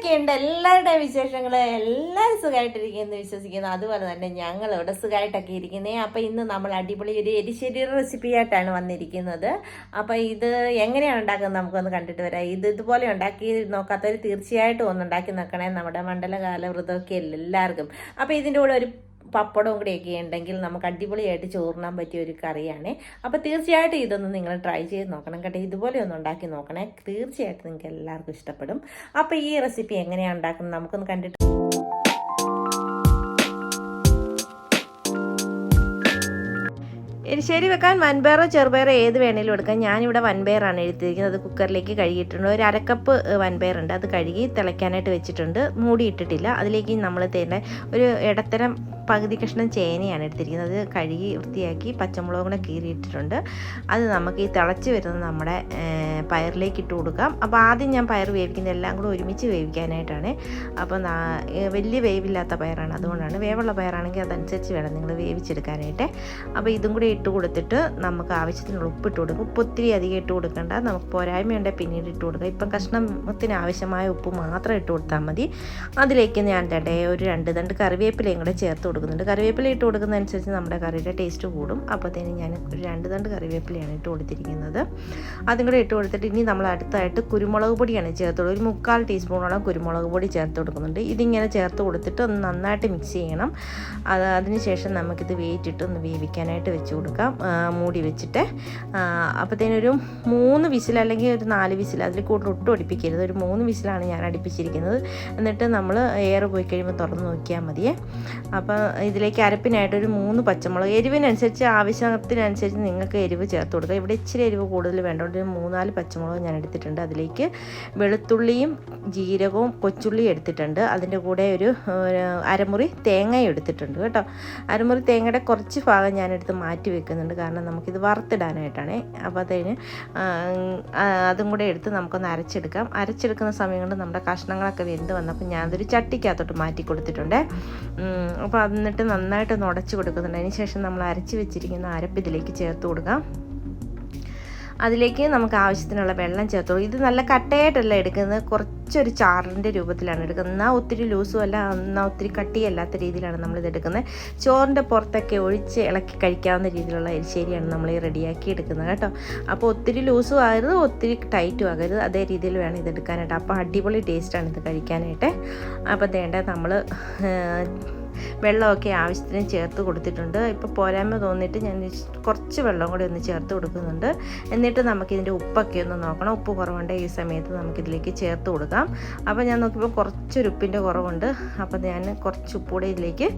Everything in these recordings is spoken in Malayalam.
എന്തൊക്കെയുണ്ട്? എല്ലാവരുടെയും വിശേഷങ്ങൾ എല്ലാവരും സുഖമായിട്ടിരിക്കുന്നു വിശ്വസിക്കുന്നു. അതുപോലെ തന്നെ ഞങ്ങൾ ഇവിടെ സുഖമായിട്ടൊക്കെ ഇരിക്കുന്നേ. അപ്പം ഇന്ന് നമ്മൾ അടിപൊളി ഒരു എരിശ്ശേരി റെസിപ്പി ആയിട്ടാണ് വന്നിരിക്കുന്നത്. അപ്പോൾ ഇത് എങ്ങനെയാണ് ഉണ്ടാക്കുന്നത് നമുക്കൊന്ന് കണ്ടിട്ട് വരാം. ഇത് ഇതുപോലെ ഉണ്ടാക്കി നോക്കാത്തവർ തീർച്ചയായിട്ടും ഒന്ന് ഉണ്ടാക്കി നോക്കണേ നമ്മുടെ മണ്ഡലകാല എല്ലാവർക്കും. അപ്പോൾ ഇതിന്റെ കൂടെ ഒരു പപ്പടവും കൂടെയൊക്കെ ഉണ്ടെങ്കിൽ നമുക്ക് അടിപൊളിയായിട്ട് ചോറിനാൻ പറ്റിയ ഒരു കറിയാണ്. അപ്പോൾ തീർച്ചയായിട്ടും ഇതൊന്ന് നിങ്ങൾ ട്രൈ ചെയ്ത് നോക്കണം കേട്ടോ. ഇതുപോലെ ഒന്ന് ഉണ്ടാക്കി നോക്കണേ. തീർച്ചയായിട്ടും നിങ്ങൾക്ക് എല്ലാവർക്കും ഇഷ്ടപ്പെടും. അപ്പോൾ ഈ റെസിപ്പി എങ്ങനെയാണ് ഉണ്ടാക്കുന്നത് നമുക്കൊന്ന് കണ്ടിട്ട് എരിശ്ശേരി വെക്കാൻ വൻപയറോ ചെറുപയറോ ഏത് വേണേലും എടുക്കാം. ഞാനിവിടെ വൻപയറാണ് എടുത്തിരിക്കുന്നത്. അത് കുക്കറിലേക്ക് കഴുകിയിട്ടുണ്ട്. ഒരു അരക്കപ്പ് വൻപയറുണ്ട്. അത് കഴുകി തിളയ്ക്കാനായിട്ട് വെച്ചിട്ടുണ്ട്. മൂടിയിട്ടിട്ടില്ല അതിലേക്ക് നമ്മൾ തേണ്ട ഒരു ഇടത്തരം പകുതി കഷ്ണം ചേനയാണ് എടുത്തിരിക്കുന്നത്. കഴുകി വൃത്തിയാക്കി പച്ചമുളക് കൂടെ കീറിയിട്ടിട്ടുണ്ട്. അത് നമുക്ക് ഈ തിളച്ച് വരുന്ന നമ്മുടെ പയറിലേക്ക് ഇട്ട് കൊടുക്കാം. അപ്പോൾ ആദ്യം ഞാൻ പയർ വേവിക്കുന്നത് എല്ലാം കൂടെ ഒരുമിച്ച് വേവിക്കാനായിട്ടാണ്. അപ്പോൾ വലിയ വേവില്ലാത്ത പയറാണ്. അതുകൊണ്ടാണ് വേവുള്ള പയറാണെങ്കിൽ അതനുസരിച്ച് വേണം നിങ്ങൾ വേവിച്ചെടുക്കാനായിട്ട്. അപ്പോൾ ഇതും കൂടി ഇട്ട് കൊടുത്തിട്ട് നമുക്ക് ആവശ്യത്തിനുള്ള ഉപ്പ് ഇട്ട് കൊടുക്കും. ഉപ്പ് ഒത്തിരി അധികം ഇട്ട് കൊടുക്കേണ്ട. നമുക്ക് പോരായ്മയുണ്ടെങ്കിൽ പിന്നീട് ഇട്ട് കൊടുക്കുക ഇപ്പം കഷ്ണത്തിന് ആവശ്യമായ ഉപ്പ് മാത്രം ഇട്ട് കൊടുത്താൽ മതി. അതിലേക്ക് ഞാൻ തേട്ടെ ഒരു രണ്ട് തണ്ട് കറിവേപ്പിലയും കൂടെ ചേർത്ത് കൊടുക്കുന്നുണ്ട്. കറിവേപ്പില ഇട്ട് കൊടുക്കുന്നതനുസരിച്ച് നമ്മുടെ കറിയുടെ ടേസ്റ്റ് കൂടും. അപ്പോഴത്തേനും ഞാൻ രണ്ട് തണ്ട് കറിവേപ്പിലയാണ് ഇട്ട് കൊടുത്തിരിക്കുന്നത്. അതും കൂടെ ഇട്ട് കൊടുത്തിട്ട് ഇനി നമ്മൾ അടുത്തായിട്ട് കുരുമുളക് പൊടിയാണ് ചേർത്ത് ഒരു മുക്കാൽ ടീസ്പൂണോളം കുരുമുളക് പൊടി ചേർത്ത് കൊടുക്കുന്നുണ്ട്. ഇതിങ്ങനെ ചേർത്ത് കൊടുത്തിട്ട് ഒന്ന് നന്നായിട്ട് മിക്സ് ചെയ്യണം. അത് അതിനുശേഷം നമുക്കിത് വേറ്റിട്ട് ഒന്ന് വേവിക്കാനായിട്ട് വെച്ച് കൊടുക്കാം. മൂടി വെച്ചിട്ട്. അപ്പോഴത്തേനൊരു മൂന്ന് വിസിൽ അല്ലെങ്കിൽ ഒരു നാല് വിസിൽ അതിൽ കൂടുതൽ ഒട്ടും അടുപ്പിക്കരുത്. ഒരു മൂന്ന് വിസിലാണ് ഞാൻ അടുപ്പിച്ചിരിക്കുന്നത്. എന്നിട്ട് നമ്മൾ എയർ പോയി കഴിയുമ്പോൾ തുറന്ന് നോക്കിയാൽ മതിയേ. അപ്പോൾ ഇതിലേക്ക് അരപ്പിനായിട്ട് ഒരു മൂന്ന് പച്ചമുളക് എരിവിനനുസരിച്ച് ആവശ്യത്തിനനുസരിച്ച് നിങ്ങൾക്ക് എരിവ് ചേർത്ത് കൊടുക്കുക ഇവിടെ ഇച്ചിരി എരിവ് കൂടുതൽ വേണ്ടതുകൊണ്ട് ഒരു മൂന്നാൽ പച്ചമുളക് ഞാൻ എടുത്തിട്ടുണ്ട്. അതിലേക്ക് വെളുത്തുള്ളിയും ജീരകവും കൊച്ചുള്ളിയും എടുത്തിട്ടുണ്ട്. അതിന്റെ കൂടെ ഒരു അരമുറി തേങ്ങയും എടുത്തിട്ടുണ്ട് കേട്ടോ. അരമുറി തേങ്ങയുടെ കുറച്ച് ഭാഗം ഞാനെടുത്ത് മാറ്റി വെക്കുന്നുണ്ട്. കാരണം നമുക്കിത് വറുത്തിടാനായിട്ടാണ്. അപ്പോൾ അതിന് അതും കൂടെ എടുത്ത് നമുക്കൊന്ന് അരച്ചെടുക്കാം. അരച്ചെടുക്കുന്ന സമയം കൊണ്ട് നമ്മുടെ കഷ്ണങ്ങളൊക്കെ വെന്ത് വന്നപ്പോൾ ഞാനതൊരു ചട്ടിക്കകത്തോട്ട് മാറ്റി കൊടുത്തിട്ടുണ്ട്. അപ്പോൾ എന്നിട്ട് നന്നായിട്ടൊന്ന് ഉടച്ചു കൊടുക്കുന്നുണ്ട്. അതിന് ശേഷം നമ്മൾ അരച്ച് വെച്ചിരിക്കുന്ന അരപ്പ് ഇതിലേക്ക് ചേർത്ത് കൊടുക്കാം. അതിലേക്ക് നമുക്ക് ആവശ്യത്തിനുള്ള വെള്ളം ചേർത്ത് ഇത് നല്ല കട്ടയായിട്ടല്ല എടുക്കുന്നത്. കുറച്ചൊരു ചാറിന്റെ രൂപത്തിലാണ് എടുക്കുന്നത്. എന്നാൽ ഒത്തിരി ലൂസും അല്ല എന്നാൽ ഒത്തിരി കട്ടിയല്ലാത്ത രീതിയിലാണ് നമ്മളിത് എടുക്കുന്നത്. ചോറിന്റെ പുറത്തൊക്കെ ഒഴിച്ച് ഇളക്കി കഴിക്കാവുന്ന രീതിയിലുള്ള എരിശ്ശേരിയാണ് നമ്മൾ ഈ റെഡിയാക്കി എടുക്കുന്നത് കേട്ടോ. അപ്പോൾ ഒത്തിരി ലൂസും ആകരുത് ഒത്തിരി ടൈറ്റും ആകരുത്. അതേ രീതിയിൽ വേണം ഇത് എടുക്കാനായിട്ട്. അപ്പോൾ അടിപൊളി ടേസ്റ്റാണ് ഇത് കഴിക്കാനായിട്ട്. അപ്പോൾ വേണ്ട നമ്മൾ വെള്ളമൊക്കെ ആവശ്യത്തിന് ചേർത്ത് കൊടുത്തിട്ടുണ്ട്. ഇപ്പോൾ പോരായ്മ തോന്നിയിട്ട് ഞാൻ കുറച്ച് വെള്ളം കൂടി ഒന്ന് ചേർത്ത് കൊടുക്കുന്നുണ്ട്. എന്നിട്ട് നമുക്കിതിന്റെ ഉപ്പൊക്കെ ഒന്ന് നോക്കണം. ഉപ്പ് കുറവുണ്ട് ഈ സമയത്ത് നമുക്കിതിലേക്ക് ചേർത്ത് കൊടുക്കാം. അപ്പോൾ ഞാൻ നോക്കിയപ്പോൾ കുറച്ചൊരു ഉപ്പിന്റെ കുറവുണ്ട്. അപ്പോൾ ഞാൻ കുറച്ച് ഉപ്പ് കൂടെ ഇതിലേക്ക്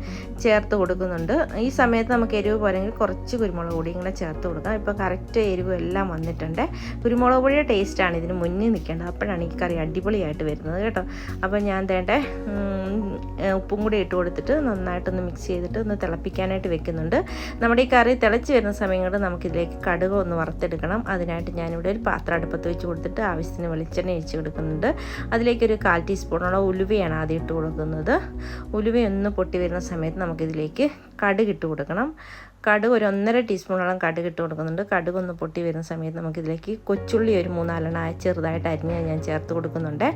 ചേർത്ത് കൊടുക്കുന്നുണ്ട്. ഈ സമയത്ത് നമുക്ക് എരിവ് പോരെങ്കിൽ കുറച്ച് കുരുമുളക് പൊടിയും കൂടെ ചേർത്ത് കൊടുക്കാം. ഇപ്പോൾ കറക്റ്റ് എരിവ് എല്ലാം വന്നിട്ടുണ്ട്. കുരുമുളക് പൊടിയുടെ ടേസ്റ്റാണ് ഇതിന് മുന്നിൽ നിൽക്കേണ്ടത്. അപ്പോഴാണ് ഈ കറി അടിപൊളിയായിട്ട് വരുന്നത് കേട്ടോ. അപ്പോൾ ഞാൻ തേണ്ട ഉപ്പും കൂടി ഇട്ട് കൊടുത്തിട്ട് നന്നായിട്ടൊന്ന് മിക്സ് ചെയ്തിട്ട് ഒന്ന് തിളപ്പിക്കാനായിട്ട് വെക്കുന്നുണ്ട്. നമ്മുടെ ഈ കറി തിളച്ച് വരുന്ന സമയം കൊണ്ട് നമുക്കിതിലേക്ക് കടുക് ഒന്ന് വറുത്തെടുക്കണം. അതിനായിട്ട് ഞാനിവിടെ ഒരു പാത്രം അടുപ്പത്ത് വെച്ച് കൊടുത്തിട്ട് ആവശ്യത്തിന് വെളിച്ചെണ്ണ ഒഴിച്ച് കൊടുക്കുന്നുണ്ട്. അതിലേക്കൊരു കാൽ ടീസ്പൂണോളം ഉലുവയാണ് ആദ്യം ഇട്ട് കൊടുക്കുന്നത്. ഉലുവയൊന്ന് പൊട്ടി വരുന്ന സമയത്ത് നമുക്കിതിലേക്ക് കടുക് ഇട്ട് കൊടുക്കണം. കടുക് ഒരു ഒന്നര ടീസ്പൂണോളം കടുക് ഇട്ട് കൊടുക്കുന്നുണ്ട്. കടുക് ഒന്ന് പൊട്ടി വരുന്ന സമയത്ത് നമുക്കിതിലേക്ക് കൊച്ചുള്ളി ഒരു മൂന്നാലെണ്ണ ചെറുതായിട്ട് അരിഞ്ഞ് ഞാൻ ചേർത്ത് കൊടുക്കുന്നുണ്ട്.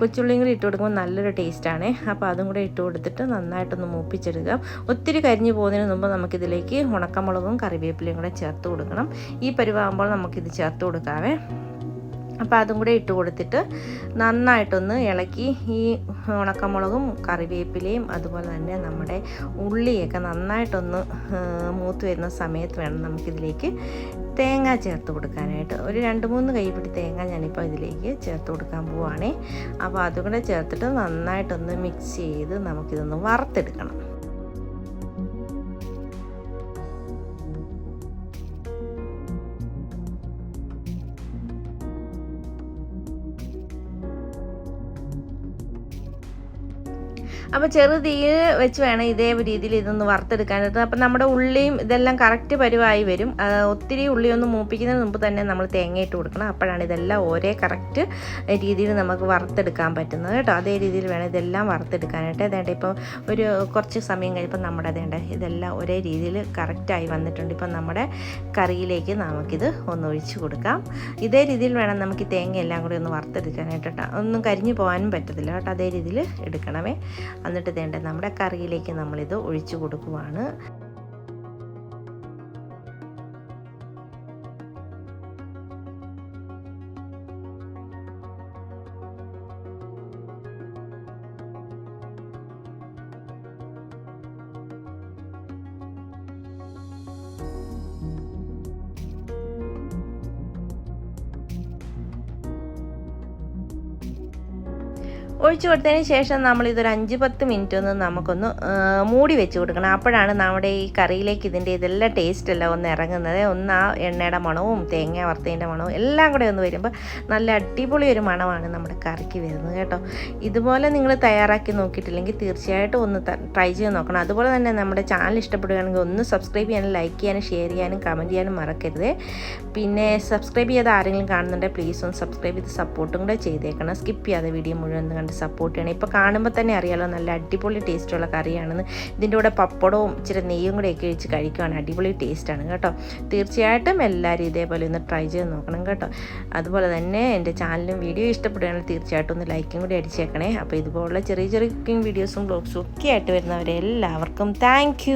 കൊച്ചുള്ളിയും കൂടി ഇട്ട് കൊടുക്കുമ്പോൾ നല്ലൊരു ടേസ്റ്റാണ് അപ്പോൾ അതും കൂടെ ഇട്ട് കൊടുത്തിട്ട് നന്നായിട്ടൊന്ന് മൂപ്പിച്ചെടുക്കുക. ഒത്തിരി കരിഞ്ഞു പോകുന്നതിന് മുമ്പ് നമുക്കിതിലേക്ക് ഉണക്കമുളകും കറിവേപ്പിലയും കൂടെ ചേർത്ത് കൊടുക്കണം. ഈ പരിവാകുമ്പോൾ നമുക്കിത് ചേർത്ത് കൊടുക്കാവേ. അപ്പോൾ അതും കൂടെ ഇട്ട് കൊടുത്തിട്ട് നന്നായിട്ടൊന്ന് ഇളക്കി ഈ ഉണക്കമുളകും കറിവേപ്പിലയും അതുപോലെ തന്നെ നമ്മുടെ ഉള്ളിയൊക്കെ നന്നായിട്ടൊന്ന് മൂത്ത് വരുന്ന സമയത്ത് വേണം നമുക്കിതിലേക്ക് തേങ്ങ ചേർത്ത് കൊടുക്കാനായിട്ട്. ഒരു രണ്ട് മൂന്ന് കൈപ്പിടി തേങ്ങ ഞാനിപ്പോൾ ഇതിലേക്ക് ചേർത്ത് കൊടുക്കാൻ പോവുകയാണേ അപ്പോൾ അതുകൂടെ ചേർത്തിട്ട് നന്നായിട്ടൊന്ന് മിക്സ് ചെയ്ത് നമുക്കിതൊന്ന് വറുത്തെടുക്കണം. അപ്പോൾ ചെറുതീയിൽ വെച്ച് വേണം ഇതേ രീതിയിൽ ഇതൊന്ന് വറുത്തെടുക്കാനായിട്ട്. അപ്പം നമ്മുടെ ഉള്ളിയും ഇതെല്ലാം കറക്റ്റ് പരിവായി വരും. ഒത്തിരി ഉള്ളി ഒന്ന് മൂപ്പിക്കുന്നതിന് മുമ്പ് തന്നെ നമ്മൾ തേങ്ങ ഇട്ട് കൊടുക്കണം. അപ്പോഴാണ് ഇതെല്ലാം ഒരേ കറക്റ്റ് രീതിയിൽ നമുക്ക് വറുത്തെടുക്കാൻ പറ്റുന്നത് കേട്ടോ. അതേ രീതിയിൽ വേണം ഇതെല്ലാം വറുത്തെടുക്കാനായിട്ട്. അതേണ്ട ഇപ്പോൾ ഒരു കുറച്ച് സമയം കഴിയുമ്പോൾ നമ്മുടെ അതേണ്ട ഇതെല്ലാം ഒരേ രീതിയിൽ കറക്റ്റായി വന്നിട്ടുണ്ട്. ഇപ്പം നമ്മുടെ കറിയിലേക്ക് നമുക്കിത് ഒന്ന് ഒഴിച്ചു കൊടുക്കാം. ഇതേ രീതിയിൽ വേണം നമുക്ക് തേങ്ങ എല്ലാം കൂടി ഒന്ന് വറുത്തെടുക്കാനായിട്ട് ഒന്നും കരിഞ്ഞു പോകാനും പറ്റത്തില്ല കേട്ടോ. അതേ രീതിയിൽ എടുക്കണമേ. എന്നിട്ട് വേണ്ട നമ്മുടെ കറിയിലേക്ക് നമ്മളിത് ഒഴിച്ചു കൊടുക്കുവാണ്. ഒഴിച്ചു കൊടുത്തതിന് ശേഷം നമ്മൾ ഇതൊരു അഞ്ച് പത്ത് മിനിറ്റ് ഒന്ന് നമുക്കൊന്ന് മൂടി വെച്ച് കൊടുക്കണം. അപ്പോഴാണ് നമ്മുടെ ഈ കറിയിലേക്ക് ഇതിന്റെ ഇതെല്ലാം ടേസ്റ്റ് എല്ലാം ഒന്ന് ഇറങ്ങുന്നത്. ഒന്ന് ആ എണ്ണയുടെ മണവും തേങ്ങ വറുത്തതിന്റെ മണവും എല്ലാം കൂടെ ഒന്ന് വരുമ്പോൾ നല്ല അടിപൊളി ഒരു മണമാണ് നമ്മുടെ കറിക്ക് വരുന്നത് കേട്ടോ. ഇതുപോലെ നിങ്ങൾ തയ്യാറാക്കി നോക്കിയിട്ടില്ലെങ്കിൽ തീർച്ചയായിട്ടും ഒന്ന് ട്രൈ ചെയ്ത് നോക്കണം. അതുപോലെ തന്നെ നമ്മുടെ ചാനൽ ഇഷ്ടപ്പെടുകയാണെങ്കിൽ ഒന്ന് സബ്സ്ക്രൈബ് ചെയ്യാനും ലൈക്ക് ചെയ്യാനും ഷെയർ ചെയ്യാനും കമന്റ് ചെയ്യാനും മറക്കരുത്. പിന്നെ സബ്സ്ക്രൈബ് ചെയ്ത് ആരെങ്കിലും കാണുന്നുണ്ടെങ്കിൽ പ്ലീസ് ഒന്ന് സബ്സ്ക്രൈബ് ചെയ്ത് സപ്പോർട്ടും കൂടെ ചെയ്തേക്കണം. സ്കിപ്പ് ചെയ്യാതെ വീഡിയോ മുഴുവൻ ഒന്ന് കണ്ട് സപ്പോർട്ട് ചെയ്യണം. ഇപ്പോൾ കാണുമ്പോൾ തന്നെ അറിയാലോ നല്ല അടിപൊളി ടേസ്റ്റുള്ള കറിയാണെന്ന്. ഇതിന്റെ കൂടെ പപ്പടവും ഇച്ചിരി നെയ്യും കൂടെ ഒക്കെ ഒഴിച്ച് കഴിക്കുവാണ്. അടിപൊളി ടേസ്റ്റാണ് കേട്ടോ. തീർച്ചയായിട്ടും എല്ലാവരും ഇതേപോലെ ഒന്ന് ട്രൈ ചെയ്ത് നോക്കണം കേട്ടോ. അതുപോലെ തന്നെ എന്റെ ചാനലും വീഡിയോ ഇഷ്ടപ്പെടുകയാണെങ്കിൽ തീർച്ചയായിട്ടും ഒന്ന് ലൈക്കും കൂടി അടിച്ചേക്കണേ. അപ്പോൾ ഇതുപോലുള്ള ചെറിയ ചെറിയ കുക്കിംഗ് വീഡിയോസും ബ്ലോഗ്സും ഒക്കെ ആയിട്ട് വരുന്നവരെ എല്ലാവർക്കും താങ്ക്